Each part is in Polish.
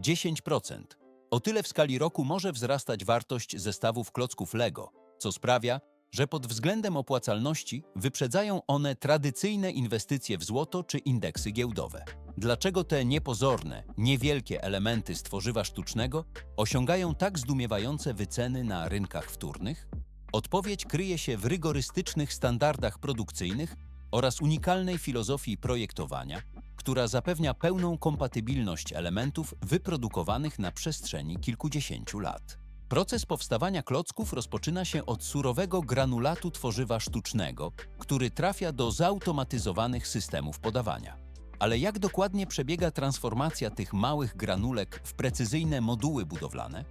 10%. O tyle w skali roku może wzrastać wartość zestawów klocków Lego, co sprawia, że pod względem opłacalności wyprzedzają one tradycyjne inwestycje w złoto czy indeksy giełdowe. Dlaczego te niepozorne, niewielkie elementy z tworzywa sztucznego osiągają tak zdumiewające wyceny na rynkach wtórnych? Odpowiedź kryje się w rygorystycznych standardach produkcyjnych oraz unikalnej filozofii projektowania, która zapewnia pełną kompatybilność elementów wyprodukowanych na przestrzeni kilkudziesięciu lat. Proces powstawania klocków rozpoczyna się od surowego granulatu tworzywa sztucznego, który trafia do zautomatyzowanych systemów podawania. Ale jak dokładnie przebiega transformacja tych małych granulek w precyzyjne moduły budowlane?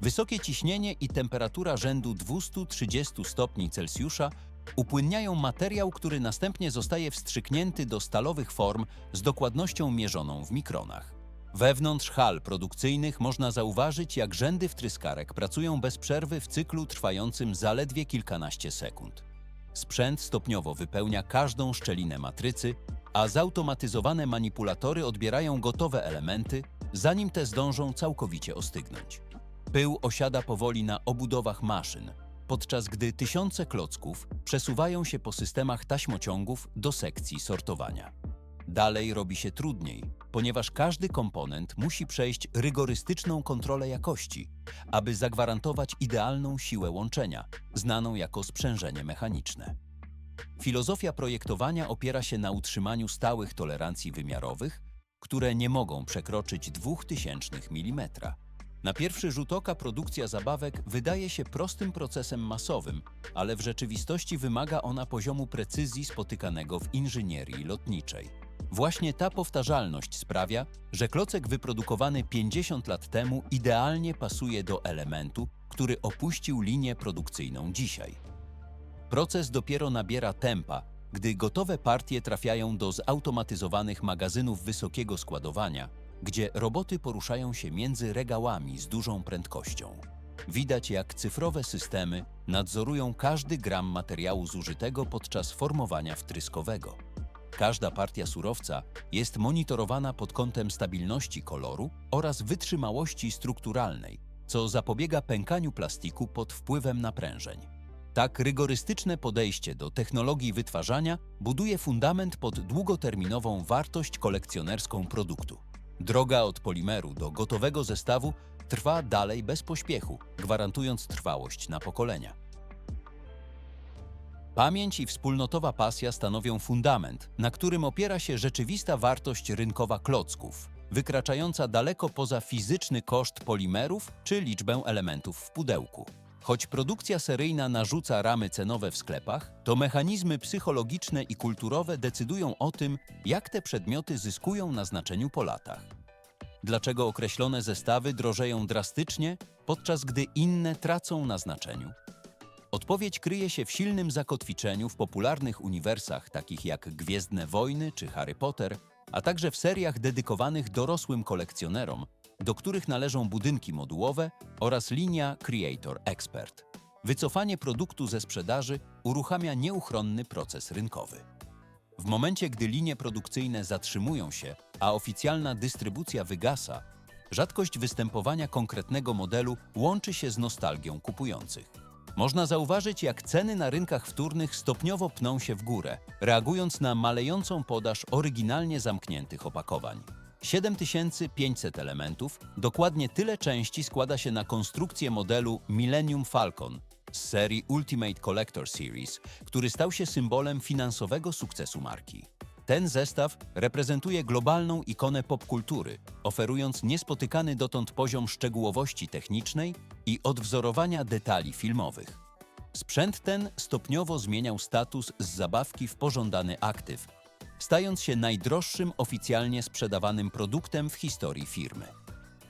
Wysokie ciśnienie i temperatura rzędu 230 stopni Celsjusza upłynniają materiał, który następnie zostaje wstrzyknięty do stalowych form z dokładnością mierzoną w mikronach. Wewnątrz hal produkcyjnych można zauważyć, jak rzędy wtryskarek pracują bez przerwy w cyklu trwającym zaledwie kilkanaście sekund. Sprzęt stopniowo wypełnia każdą szczelinę matrycy, a zautomatyzowane manipulatory odbierają gotowe elementy, zanim te zdążą całkowicie ostygnąć. Pył osiada powoli na obudowach maszyn, podczas gdy tysiące klocków przesuwają się po systemach taśmociągów do sekcji sortowania. Dalej robi się trudniej, ponieważ każdy komponent musi przejść rygorystyczną kontrolę jakości, aby zagwarantować idealną siłę łączenia, znaną jako sprzężenie mechaniczne. Filozofia projektowania opiera się na utrzymaniu stałych tolerancji wymiarowych, które nie mogą przekroczyć 0,02 mm. Na pierwszy rzut oka produkcja zabawek wydaje się prostym procesem masowym, ale w rzeczywistości wymaga ona poziomu precyzji spotykanego w inżynierii lotniczej. Właśnie ta powtarzalność sprawia, że klocek wyprodukowany 50 lat temu idealnie pasuje do elementu, który opuścił linię produkcyjną dzisiaj. Proces dopiero nabiera tempa, gdy gotowe partie trafiają do zautomatyzowanych magazynów wysokiego składowania, gdzie roboty poruszają się między regałami z dużą prędkością. Widać, jak cyfrowe systemy nadzorują każdy gram materiału zużytego podczas formowania wtryskowego. Każda partia surowca jest monitorowana pod kątem stabilności koloru oraz wytrzymałości strukturalnej, co zapobiega pękaniu plastiku pod wpływem naprężeń. Tak rygorystyczne podejście do technologii wytwarzania buduje fundament pod długoterminową wartość kolekcjonerską produktu. Droga od polimeru do gotowego zestawu trwa dalej bez pośpiechu, gwarantując trwałość na pokolenia. Pamięć i wspólnotowa pasja stanowią fundament, na którym opiera się rzeczywista wartość rynkowa klocków, wykraczająca daleko poza fizyczny koszt polimerów czy liczbę elementów w pudełku. Choć produkcja seryjna narzuca ramy cenowe w sklepach, to mechanizmy psychologiczne i kulturowe decydują o tym, jak te przedmioty zyskują na znaczeniu po latach. Dlaczego określone zestawy drożeją drastycznie, podczas gdy inne tracą na znaczeniu? Odpowiedź kryje się w silnym zakotwiczeniu w popularnych uniwersach takich jak Gwiezdne Wojny czy Harry Potter, a także w seriach dedykowanych dorosłym kolekcjonerom, do których należą budynki modułowe oraz linia Creator Expert. Wycofanie produktu ze sprzedaży uruchamia nieuchronny proces rynkowy. W momencie, gdy linie produkcyjne zatrzymują się, a oficjalna dystrybucja wygasa, rzadkość występowania konkretnego modelu łączy się z nostalgią kupujących. Można zauważyć, jak ceny na rynkach wtórnych stopniowo pną się w górę, reagując na malejącą podaż oryginalnie zamkniętych opakowań. 7500 elementów, dokładnie tyle części składa się na konstrukcję modelu Millennium Falcon z serii Ultimate Collector Series, który stał się symbolem finansowego sukcesu marki. Ten zestaw reprezentuje globalną ikonę popkultury, oferując niespotykany dotąd poziom szczegółowości technicznej i odwzorowania detali filmowych. Sprzęt ten stopniowo zmieniał status z zabawki w pożądany aktyw, stając się najdroższym oficjalnie sprzedawanym produktem w historii firmy.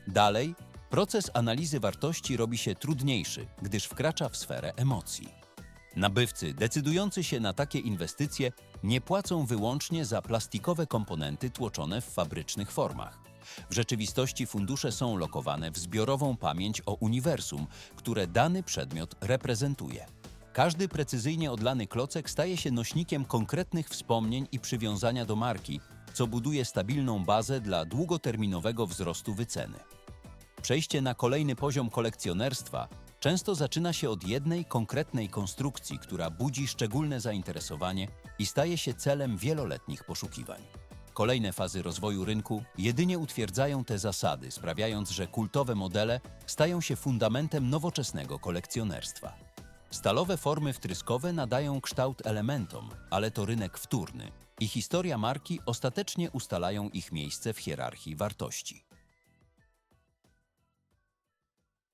Dalej, proces analizy wartości robi się trudniejszy, gdyż wkracza w sferę emocji. Nabywcy decydujący się na takie inwestycje nie płacą wyłącznie za plastikowe komponenty tłoczone w fabrycznych formach. W rzeczywistości fundusze są lokowane w zbiorową pamięć o uniwersum, które dany przedmiot reprezentuje. Każdy precyzyjnie odlany klocek staje się nośnikiem konkretnych wspomnień i przywiązania do marki, co buduje stabilną bazę dla długoterminowego wzrostu wyceny. Przejście na kolejny poziom kolekcjonerstwa często zaczyna się od jednej konkretnej konstrukcji, która budzi szczególne zainteresowanie i staje się celem wieloletnich poszukiwań. Kolejne fazy rozwoju rynku jedynie utwierdzają te zasady, sprawiając, że kultowe modele stają się fundamentem nowoczesnego kolekcjonerstwa. Stalowe formy wtryskowe nadają kształt elementom, ale to rynek wtórny i historia marki ostatecznie ustalają ich miejsce w hierarchii wartości.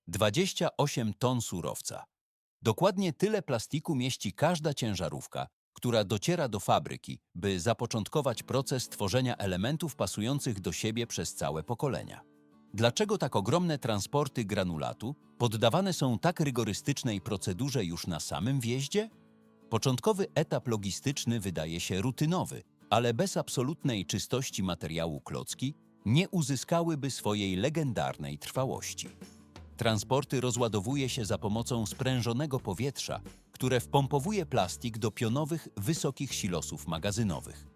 28 ton surowca. Dokładnie tyle plastiku mieści każda ciężarówka, która dociera do fabryki, by zapoczątkować proces tworzenia elementów pasujących do siebie przez całe pokolenia. Dlaczego tak ogromne transporty granulatu poddawane są tak rygorystycznej procedurze już na samym wjeździe? Początkowy etap logistyczny wydaje się rutynowy, ale bez absolutnej czystości materiału klocki nie uzyskałyby swojej legendarnej trwałości. Transporty rozładowuje się za pomocą sprężonego powietrza, które wpompowuje plastik do pionowych, wysokich silosów magazynowych.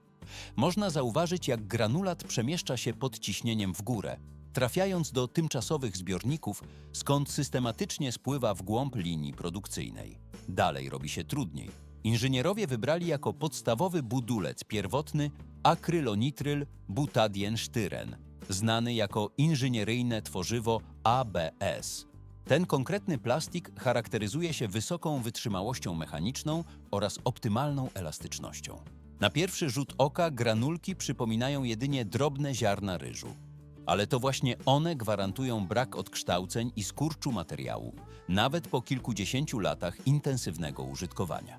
Można zauważyć, jak granulat przemieszcza się pod ciśnieniem w górę, trafiając do tymczasowych zbiorników, skąd systematycznie spływa w głąb linii produkcyjnej. Dalej robi się trudniej. Inżynierowie wybrali jako podstawowy budulec pierwotny akrylonitryl butadien sztyren, znany jako inżynieryjne tworzywo ABS. Ten konkretny plastik charakteryzuje się wysoką wytrzymałością mechaniczną oraz optymalną elastycznością. Na pierwszy rzut oka granulki przypominają jedynie drobne ziarna ryżu, ale to właśnie one gwarantują brak odkształceń i skurczu materiału, nawet po kilkudziesięciu latach intensywnego użytkowania.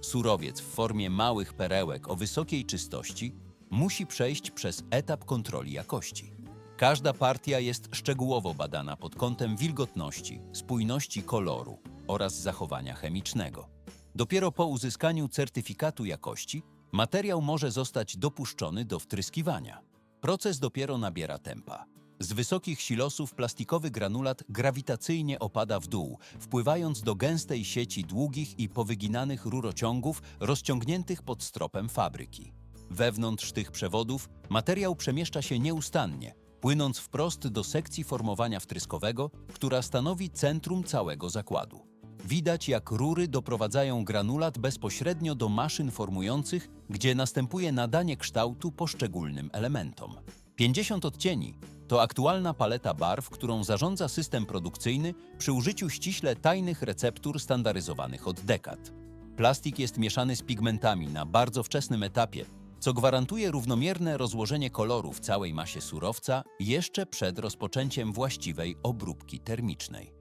Surowiec w formie małych perełek o wysokiej czystości musi przejść przez etap kontroli jakości. Każda partia jest szczegółowo badana pod kątem wilgotności, spójności koloru oraz zachowania chemicznego. Dopiero po uzyskaniu certyfikatu jakości materiał może zostać dopuszczony do wtryskiwania. Proces dopiero nabiera tempa. Z wysokich silosów plastikowy granulat grawitacyjnie opada w dół, wpływając do gęstej sieci długich i powyginanych rurociągów rozciągniętych pod stropem fabryki. Wewnątrz tych przewodów materiał przemieszcza się nieustannie, płynąc wprost do sekcji formowania wtryskowego, która stanowi centrum całego zakładu. Widać, jak rury doprowadzają granulat bezpośrednio do maszyn formujących, gdzie następuje nadanie kształtu poszczególnym elementom. 50 odcieni to aktualna paleta barw, którą zarządza system produkcyjny przy użyciu ściśle tajnych receptur standaryzowanych od dekad. Plastik jest mieszany z pigmentami na bardzo wczesnym etapie, co gwarantuje równomierne rozłożenie koloru w całej masie surowca jeszcze przed rozpoczęciem właściwej obróbki termicznej.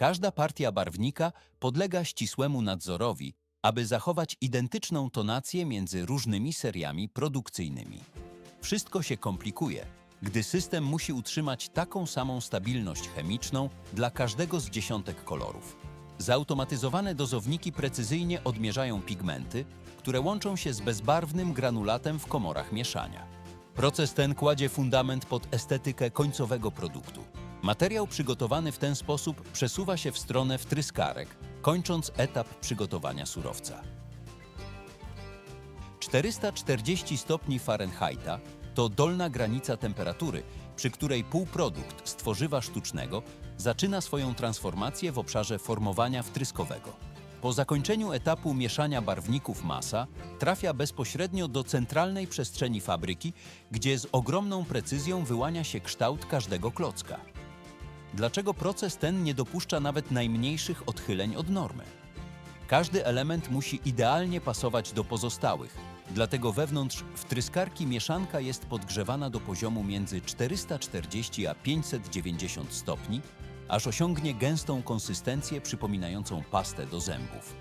Każda partia barwnika podlega ścisłemu nadzorowi, aby zachować identyczną tonację między różnymi seriami produkcyjnymi. Wszystko się komplikuje, gdy system musi utrzymać taką samą stabilność chemiczną dla każdego z dziesiątek kolorów. Zautomatyzowane dozowniki precyzyjnie odmierzają pigmenty, które łączą się z bezbarwnym granulatem w komorach mieszania. Proces ten kładzie fundament pod estetykę końcowego produktu. Materiał przygotowany w ten sposób przesuwa się w stronę wtryskarek, kończąc etap przygotowania surowca. 440 stopni Fahrenheita to dolna granica temperatury, przy której półprodukt z tworzywa sztucznego zaczyna swoją transformację w obszarze formowania wtryskowego. Po zakończeniu etapu mieszania barwników masa trafia bezpośrednio do centralnej przestrzeni fabryki, gdzie z ogromną precyzją wyłania się kształt każdego klocka. Dlaczego proces ten nie dopuszcza nawet najmniejszych odchyleń od normy? Każdy element musi idealnie pasować do pozostałych, dlatego wewnątrz wtryskarki mieszanka jest podgrzewana do poziomu między 440 a 590 stopni, aż osiągnie gęstą konsystencję przypominającą pastę do zębów.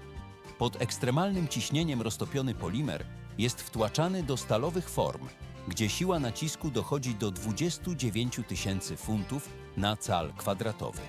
Pod ekstremalnym ciśnieniem roztopiony polimer jest wtłaczany do stalowych form, gdzie siła nacisku dochodzi do 29 tysięcy funtów na cal kwadratowy.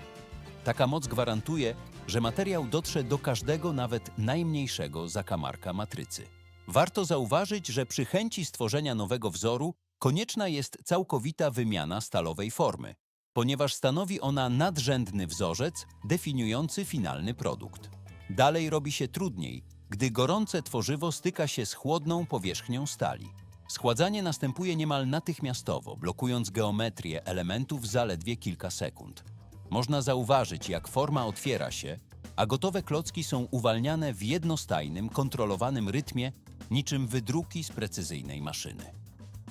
Taka moc gwarantuje, że materiał dotrze do każdego, nawet najmniejszego zakamarka matrycy. Warto zauważyć, że przy chęci stworzenia nowego wzoru konieczna jest całkowita wymiana stalowej formy, ponieważ stanowi ona nadrzędny wzorzec definiujący finalny produkt. Dalej robi się trudniej, gdy gorące tworzywo styka się z chłodną powierzchnią stali. Schładzanie następuje niemal natychmiastowo, blokując geometrię elementów zaledwie kilka sekund. Można zauważyć, jak forma otwiera się, a gotowe klocki są uwalniane w jednostajnym, kontrolowanym rytmie, niczym wydruki z precyzyjnej maszyny.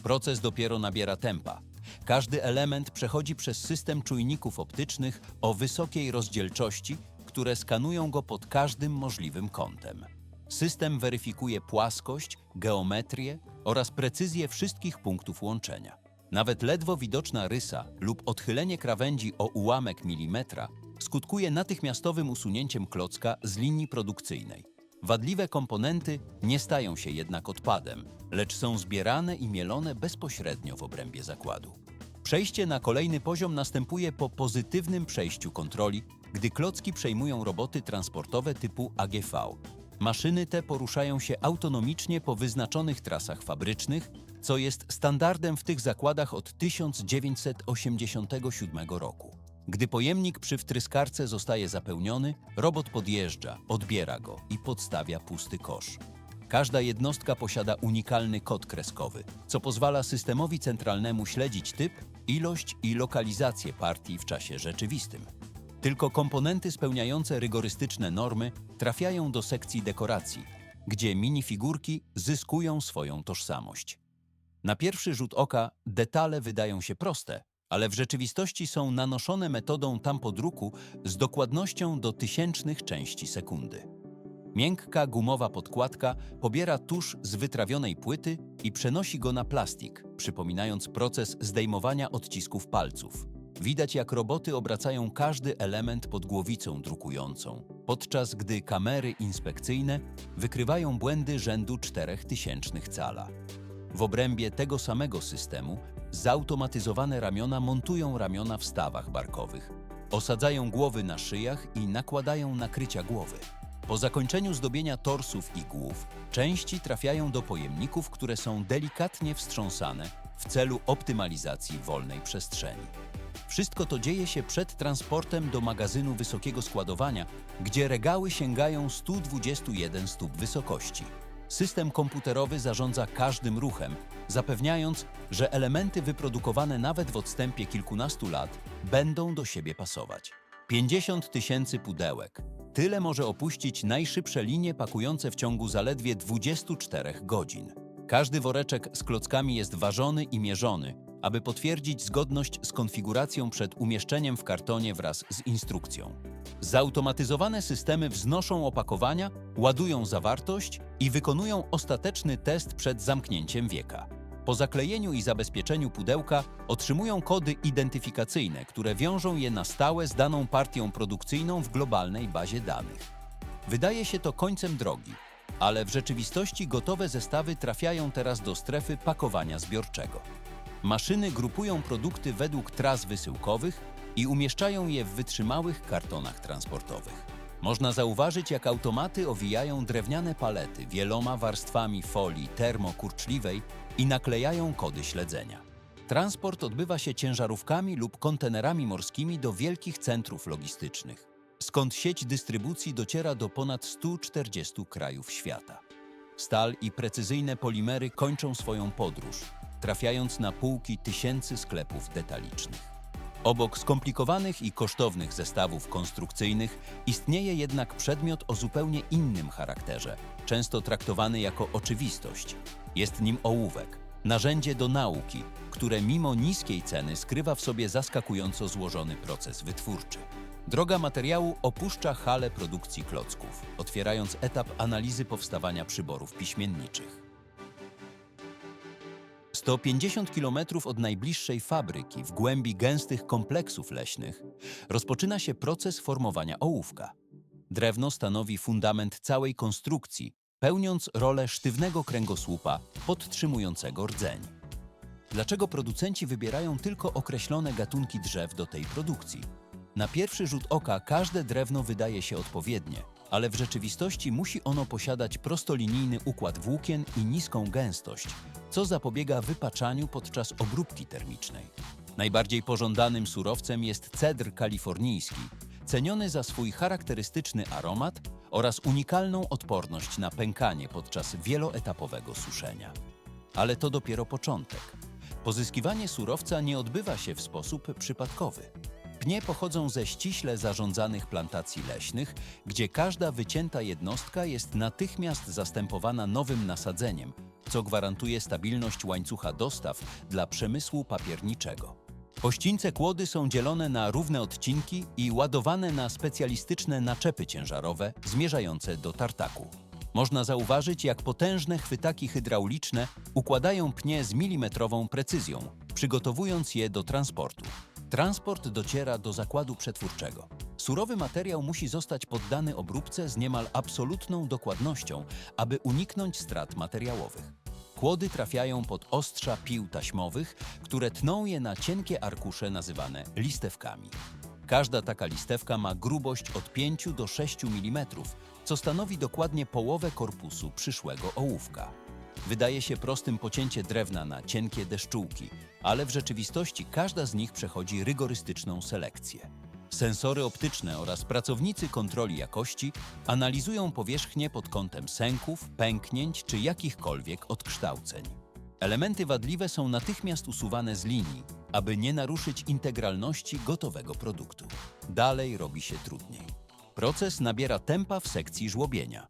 Proces dopiero nabiera tempa. Każdy element przechodzi przez system czujników optycznych o wysokiej rozdzielczości, które skanują go pod każdym możliwym kątem. System weryfikuje płaskość, geometrię oraz precyzję wszystkich punktów łączenia. Nawet ledwo widoczna rysa lub odchylenie krawędzi o ułamek milimetra skutkuje natychmiastowym usunięciem klocka z linii produkcyjnej. Wadliwe komponenty nie stają się jednak odpadem, lecz są zbierane i mielone bezpośrednio w obrębie zakładu. Przejście na kolejny poziom następuje po pozytywnym przejściu kontroli, gdy klocki przejmują roboty transportowe typu AGV. Maszyny te poruszają się autonomicznie po wyznaczonych trasach fabrycznych, co jest standardem w tych zakładach od 1987 roku. Gdy pojemnik przy wtryskarce zostaje zapełniony, robot podjeżdża, odbiera go i podstawia pusty kosz. Każda jednostka posiada unikalny kod kreskowy, co pozwala systemowi centralnemu śledzić typ, ilość i lokalizację partii w czasie rzeczywistym. Tylko komponenty spełniające rygorystyczne normy trafiają do sekcji dekoracji, gdzie minifigurki zyskują swoją tożsamość. Na pierwszy rzut oka detale wydają się proste, ale w rzeczywistości są nanoszone metodą tampodruku z dokładnością do tysięcznych części sekundy. Miękka gumowa podkładka pobiera tusz z wytrawionej płyty i przenosi go na plastik, przypominając proces zdejmowania odcisków palców. Widać, jak roboty obracają każdy element pod głowicą drukującą, podczas gdy kamery inspekcyjne wykrywają błędy rzędu 4000 cala. W obrębie tego samego systemu zautomatyzowane ramiona montują ramiona w stawach barkowych, osadzają głowy na szyjach i nakładają nakrycia głowy. Po zakończeniu zdobienia torsów i głów, części trafiają do pojemników, które są delikatnie wstrząsane w celu optymalizacji wolnej przestrzeni. Wszystko to dzieje się przed transportem do magazynu wysokiego składowania, gdzie regały sięgają 121 stóp wysokości. System komputerowy zarządza każdym ruchem, zapewniając, że elementy wyprodukowane nawet w odstępie kilkunastu lat będą do siebie pasować. 50 tysięcy pudełek. Tyle może opuścić najszybsze linie pakujące w ciągu zaledwie 24 godzin. Każdy woreczek z klockami jest ważony i mierzony, aby potwierdzić zgodność z konfiguracją przed umieszczeniem w kartonie wraz z instrukcją. Zautomatyzowane systemy wznoszą opakowania, ładują zawartość i wykonują ostateczny test przed zamknięciem wieka. Po zaklejeniu i zabezpieczeniu pudełka otrzymują kody identyfikacyjne, które wiążą je na stałe z daną partią produkcyjną w globalnej bazie danych. Wydaje się to końcem drogi, ale w rzeczywistości gotowe zestawy trafiają teraz do strefy pakowania zbiorczego. Maszyny grupują produkty według tras wysyłkowych i umieszczają je w wytrzymałych kartonach transportowych. Można zauważyć, jak automaty owijają drewniane palety wieloma warstwami folii termokurczliwej i naklejają kody śledzenia. Transport odbywa się ciężarówkami lub kontenerami morskimi do wielkich centrów logistycznych, skąd sieć dystrybucji dociera do ponad 140 krajów świata. Stal i precyzyjne polimery kończą swoją podróż, trafiając na półki tysięcy sklepów detalicznych. Obok skomplikowanych i kosztownych zestawów konstrukcyjnych istnieje jednak przedmiot o zupełnie innym charakterze, często traktowany jako oczywistość. Jest nim ołówek, narzędzie do nauki, które mimo niskiej ceny skrywa w sobie zaskakująco złożony proces wytwórczy. Droga materiału opuszcza halę produkcji klocków, otwierając etap analizy powstawania przyborów piśmienniczych. 150 km od najbliższej fabryki w głębi gęstych kompleksów leśnych rozpoczyna się proces formowania ołówka. Drewno stanowi fundament całej konstrukcji, pełniąc rolę sztywnego kręgosłupa podtrzymującego rdzeń. Dlaczego producenci wybierają tylko określone gatunki drzew do tej produkcji? Na pierwszy rzut oka każde drewno wydaje się odpowiednie, ale w rzeczywistości musi ono posiadać prostolinijny układ włókien i niską gęstość, co zapobiega wypaczaniu podczas obróbki termicznej. Najbardziej pożądanym surowcem jest cedr kalifornijski, ceniony za swój charakterystyczny aromat oraz unikalną odporność na pękanie podczas wieloetapowego suszenia. Ale to dopiero początek. Pozyskiwanie surowca nie odbywa się w sposób przypadkowy. Pnie pochodzą ze ściśle zarządzanych plantacji leśnych, gdzie każda wycięta jednostka jest natychmiast zastępowana nowym nasadzeniem, co gwarantuje stabilność łańcucha dostaw dla przemysłu papierniczego. Pościńce kłody są dzielone na równe odcinki i ładowane na specjalistyczne naczepy ciężarowe zmierzające do tartaku. Można zauważyć, jak potężne chwytaki hydrauliczne układają pnie z milimetrową precyzją, przygotowując je do transportu. Transport dociera do zakładu przetwórczego. Surowy materiał musi zostać poddany obróbce z niemal absolutną dokładnością, aby uniknąć strat materiałowych. Kłody trafiają pod ostrza pił taśmowych, które tną je na cienkie arkusze nazywane listewkami. Każda taka listewka ma grubość od 5 do 6 mm, co stanowi dokładnie połowę korpusu przyszłego ołówka. Wydaje się prostym pocięcie drewna na cienkie deszczułki, ale w rzeczywistości każda z nich przechodzi rygorystyczną selekcję. Sensory optyczne oraz pracownicy kontroli jakości analizują powierzchnię pod kątem sęków, pęknięć czy jakichkolwiek odkształceń. Elementy wadliwe są natychmiast usuwane z linii, aby nie naruszyć integralności gotowego produktu. Dalej robi się trudniej. Proces nabiera tempa w sekcji żłobienia.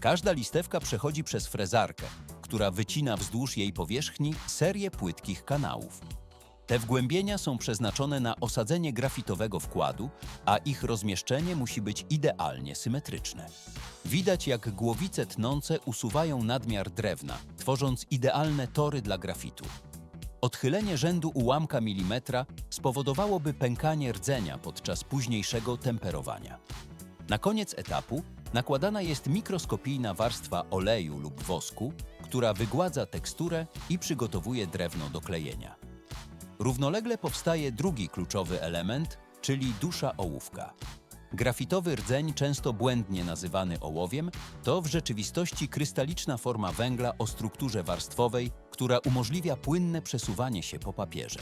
Każda listewka przechodzi przez frezarkę, która wycina wzdłuż jej powierzchni serię płytkich kanałów. Te wgłębienia są przeznaczone na osadzenie grafitowego wkładu, a ich rozmieszczenie musi być idealnie symetryczne. Widać, jak głowice tnące usuwają nadmiar drewna, tworząc idealne tory dla grafitu. Odchylenie rzędu ułamka milimetra spowodowałoby pękanie rdzenia podczas późniejszego temperowania. Na koniec etapu nakładana jest mikroskopijna warstwa oleju lub wosku, która wygładza teksturę i przygotowuje drewno do klejenia. Równolegle powstaje drugi kluczowy element, czyli dusza ołówka. Grafitowy rdzeń, często błędnie nazywany ołowiem, to w rzeczywistości krystaliczna forma węgla o strukturze warstwowej, która umożliwia płynne przesuwanie się po papierze.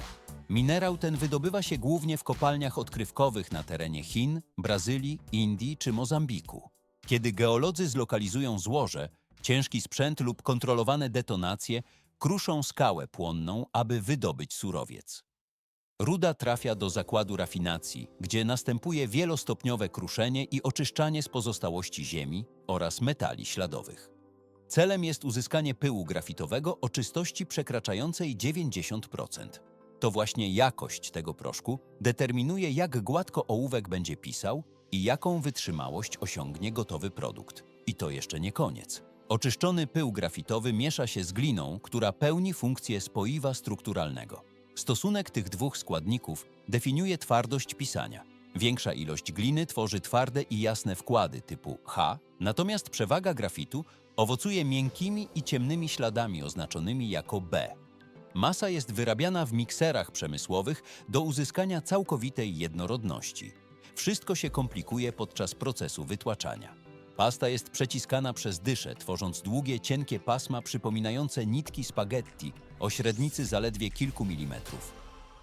Minerał ten wydobywa się głównie w kopalniach odkrywkowych na terenie Chin, Brazylii, Indii czy Mozambiku. Kiedy geolodzy zlokalizują złoże, ciężki sprzęt lub kontrolowane detonacje kruszą skałę płonną, aby wydobyć surowiec. Ruda trafia do zakładu rafinacji, gdzie następuje wielostopniowe kruszenie i oczyszczanie z pozostałości ziemi oraz metali śladowych. Celem jest uzyskanie pyłu grafitowego o czystości przekraczającej 90%. To właśnie jakość tego proszku determinuje, jak gładko ołówek będzie pisał i jaką wytrzymałość osiągnie gotowy produkt. I to jeszcze nie koniec. Oczyszczony pył grafitowy miesza się z gliną, która pełni funkcję spoiwa strukturalnego. Stosunek tych dwóch składników definiuje twardość pisania. Większa ilość gliny tworzy twarde i jasne wkłady typu H, natomiast przewaga grafitu owocuje miękkimi i ciemnymi śladami oznaczonymi jako B. Masa jest wyrabiana w mikserach przemysłowych do uzyskania całkowitej jednorodności. Wszystko się komplikuje podczas procesu wytłaczania. Pasta jest przeciskana przez dyszę, tworząc długie, cienkie pasma przypominające nitki spaghetti o średnicy zaledwie kilku milimetrów.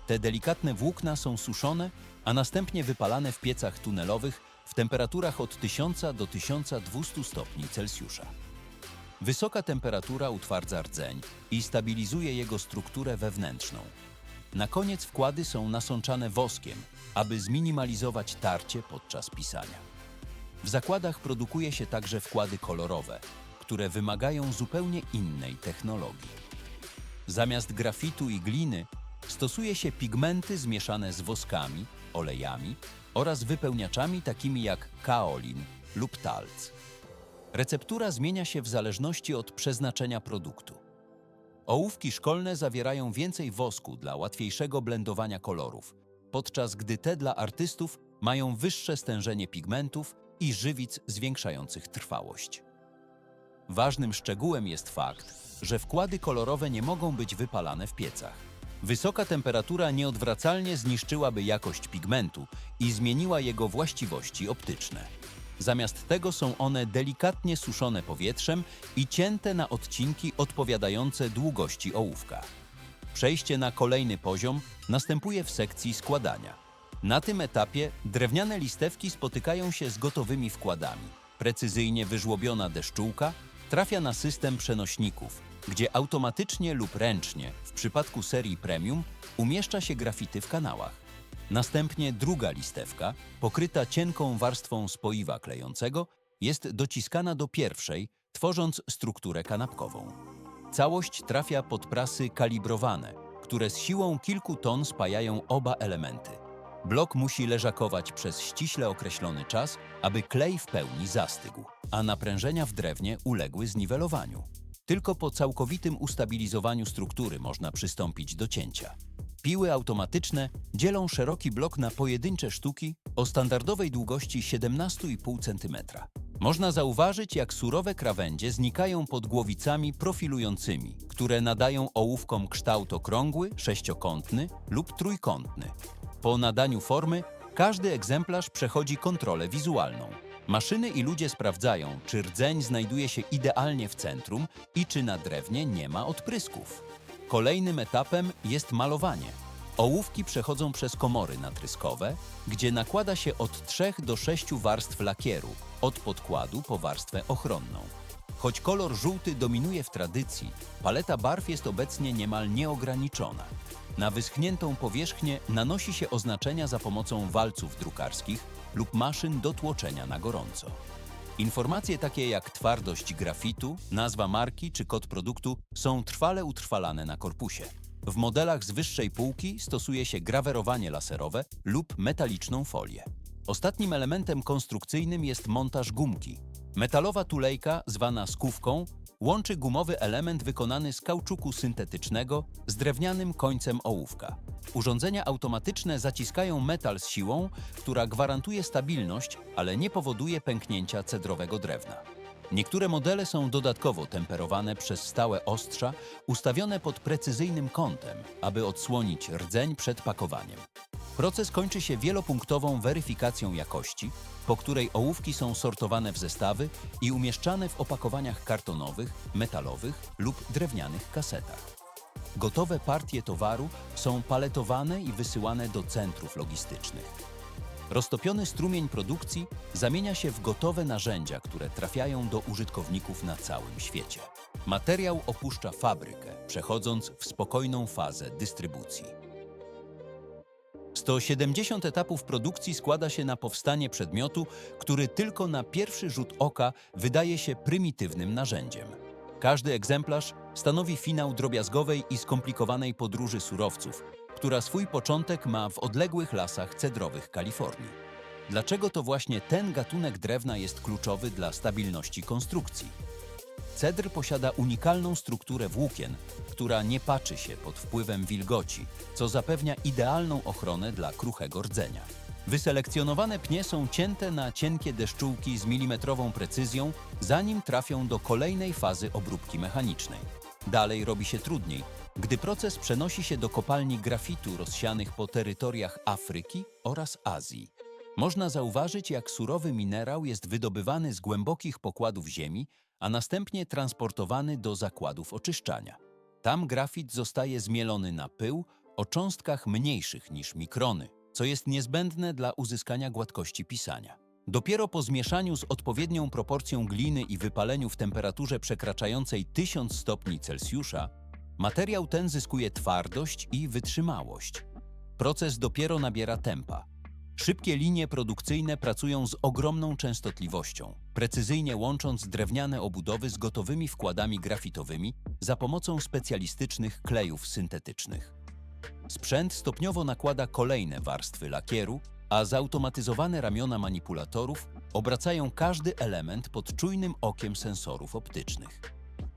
Te delikatne włókna są suszone, a następnie wypalane w piecach tunelowych w temperaturach od 1000 do 1200 stopni Celsjusza. Wysoka temperatura utwardza rdzeń i stabilizuje jego strukturę wewnętrzną. Na koniec wkłady są nasączane woskiem, aby zminimalizować tarcie podczas pisania. W zakładach produkuje się także wkłady kolorowe, które wymagają zupełnie innej technologii. Zamiast grafitu i gliny stosuje się pigmenty zmieszane z woskami, olejami oraz wypełniaczami takimi jak kaolin lub talc. Receptura zmienia się w zależności od przeznaczenia produktu. Ołówki szkolne zawierają więcej wosku dla łatwiejszego blendowania kolorów, podczas gdy te dla artystów mają wyższe stężenie pigmentów i żywic zwiększających trwałość. Ważnym szczegółem jest fakt, że wkłady kolorowe nie mogą być wypalane w piecach. Wysoka temperatura nieodwracalnie zniszczyłaby jakość pigmentu i zmieniła jego właściwości optyczne. Zamiast tego są one delikatnie suszone powietrzem i cięte na odcinki odpowiadające długości ołówka. Przejście na kolejny poziom następuje w sekcji składania. Na tym etapie drewniane listewki spotykają się z gotowymi wkładami. Precyzyjnie wyżłobiona deszczułka trafia na system przenośników, gdzie automatycznie lub ręcznie, w przypadku serii premium, umieszcza się grafity w kanałach. Następnie druga listewka, pokryta cienką warstwą spoiwa klejącego, jest dociskana do pierwszej, tworząc strukturę kanapkową. Całość trafia pod prasy kalibrowane, które z siłą kilku ton spajają oba elementy. Blok musi leżakować przez ściśle określony czas, aby klej w pełni zastygł, a naprężenia w drewnie uległy zniwelowaniu. Tylko po całkowitym ustabilizowaniu struktury można przystąpić do cięcia. Piły automatyczne dzielą szeroki blok na pojedyncze sztuki o standardowej długości 17,5 cm. Można zauważyć, jak surowe krawędzie znikają pod głowicami profilującymi, które nadają ołówkom kształt okrągły, sześciokątny lub trójkątny. Po nadaniu formy każdy egzemplarz przechodzi kontrolę wizualną. Maszyny i ludzie sprawdzają, czy rdzeń znajduje się idealnie w centrum i czy na drewnie nie ma odprysków. Kolejnym etapem jest malowanie. Ołówki przechodzą przez komory natryskowe, gdzie nakłada się od 3 do 6 warstw lakieru, od podkładu po warstwę ochronną. Choć kolor żółty dominuje w tradycji, paleta barw jest obecnie niemal nieograniczona. Na wyschniętą powierzchnię nanosi się oznaczenia za pomocą walców drukarskich lub maszyn do tłoczenia na gorąco. Informacje takie jak twardość grafitu, nazwa marki czy kod produktu są trwale utrwalane na korpusie. W modelach z wyższej półki stosuje się grawerowanie laserowe lub metaliczną folię. Ostatnim elementem konstrukcyjnym jest montaż gumki. Metalowa tulejka, zwana skówką, łączy gumowy element wykonany z kauczuku syntetycznego z drewnianym końcem ołówka. Urządzenia automatyczne zaciskają metal z siłą, która gwarantuje stabilność, ale nie powoduje pęknięcia cedrowego drewna. Niektóre modele są dodatkowo temperowane przez stałe ostrza ustawione pod precyzyjnym kątem, aby odsłonić rdzeń przed pakowaniem. Proces kończy się wielopunktową weryfikacją jakości, po której ołówki są sortowane w zestawy i umieszczane w opakowaniach kartonowych, metalowych lub drewnianych kasetach. Gotowe partie towaru są paletowane i wysyłane do centrów logistycznych. Roztopiony strumień produkcji zamienia się w gotowe narzędzia, które trafiają do użytkowników na całym świecie. Materiał opuszcza fabrykę, przechodząc w spokojną fazę dystrybucji. 170 etapów produkcji składa się na powstanie przedmiotu, który tylko na pierwszy rzut oka wydaje się prymitywnym narzędziem. Każdy egzemplarz stanowi finał drobiazgowej i skomplikowanej podróży surowców, która swój początek ma w odległych lasach cedrowych Kalifornii. Dlaczego to właśnie ten gatunek drewna jest kluczowy dla stabilności konstrukcji? Cedr posiada unikalną strukturę włókien, która nie paczy się pod wpływem wilgoci, co zapewnia idealną ochronę dla kruchego rdzenia. Wyselekcjonowane pnie są cięte na cienkie deszczułki z milimetrową precyzją, zanim trafią do kolejnej fazy obróbki mechanicznej. Dalej robi się trudniej, gdy proces przenosi się do kopalni grafitu rozsianych po terytoriach Afryki oraz Azji. Można zauważyć, jak surowy minerał jest wydobywany z głębokich pokładów ziemi, a następnie transportowany do zakładów oczyszczania. Tam grafit zostaje zmielony na pył o cząstkach mniejszych niż mikrony, co jest niezbędne dla uzyskania gładkości pisania. Dopiero po zmieszaniu z odpowiednią proporcją gliny i wypaleniu w temperaturze przekraczającej 1000 stopni Celsjusza, materiał ten zyskuje twardość i wytrzymałość. Proces dopiero nabiera tempa. Szybkie linie produkcyjne pracują z ogromną częstotliwością, precyzyjnie łącząc drewniane obudowy z gotowymi wkładami grafitowymi za pomocą specjalistycznych klejów syntetycznych. Sprzęt stopniowo nakłada kolejne warstwy lakieru, a zautomatyzowane ramiona manipulatorów obracają każdy element pod czujnym okiem sensorów optycznych.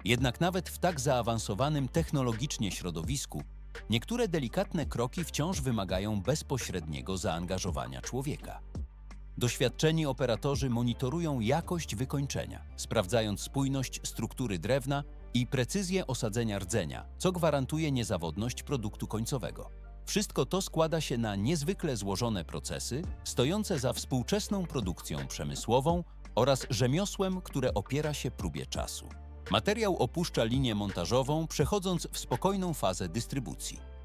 Jednak nawet w tak zaawansowanym technologicznie środowisku niektóre delikatne kroki wciąż wymagają bezpośredniego zaangażowania człowieka. Doświadczeni operatorzy monitorują jakość wykończenia, sprawdzając spójność struktury drewna i precyzję osadzenia rdzenia, co gwarantuje niezawodność produktu końcowego. Wszystko to składa się na niezwykle złożone procesy, stojące za współczesną produkcją przemysłową oraz rzemiosłem, które opiera się próbie czasu. Materiał opuszcza linię montażową, przechodząc w spokojną fazę dystrybucji.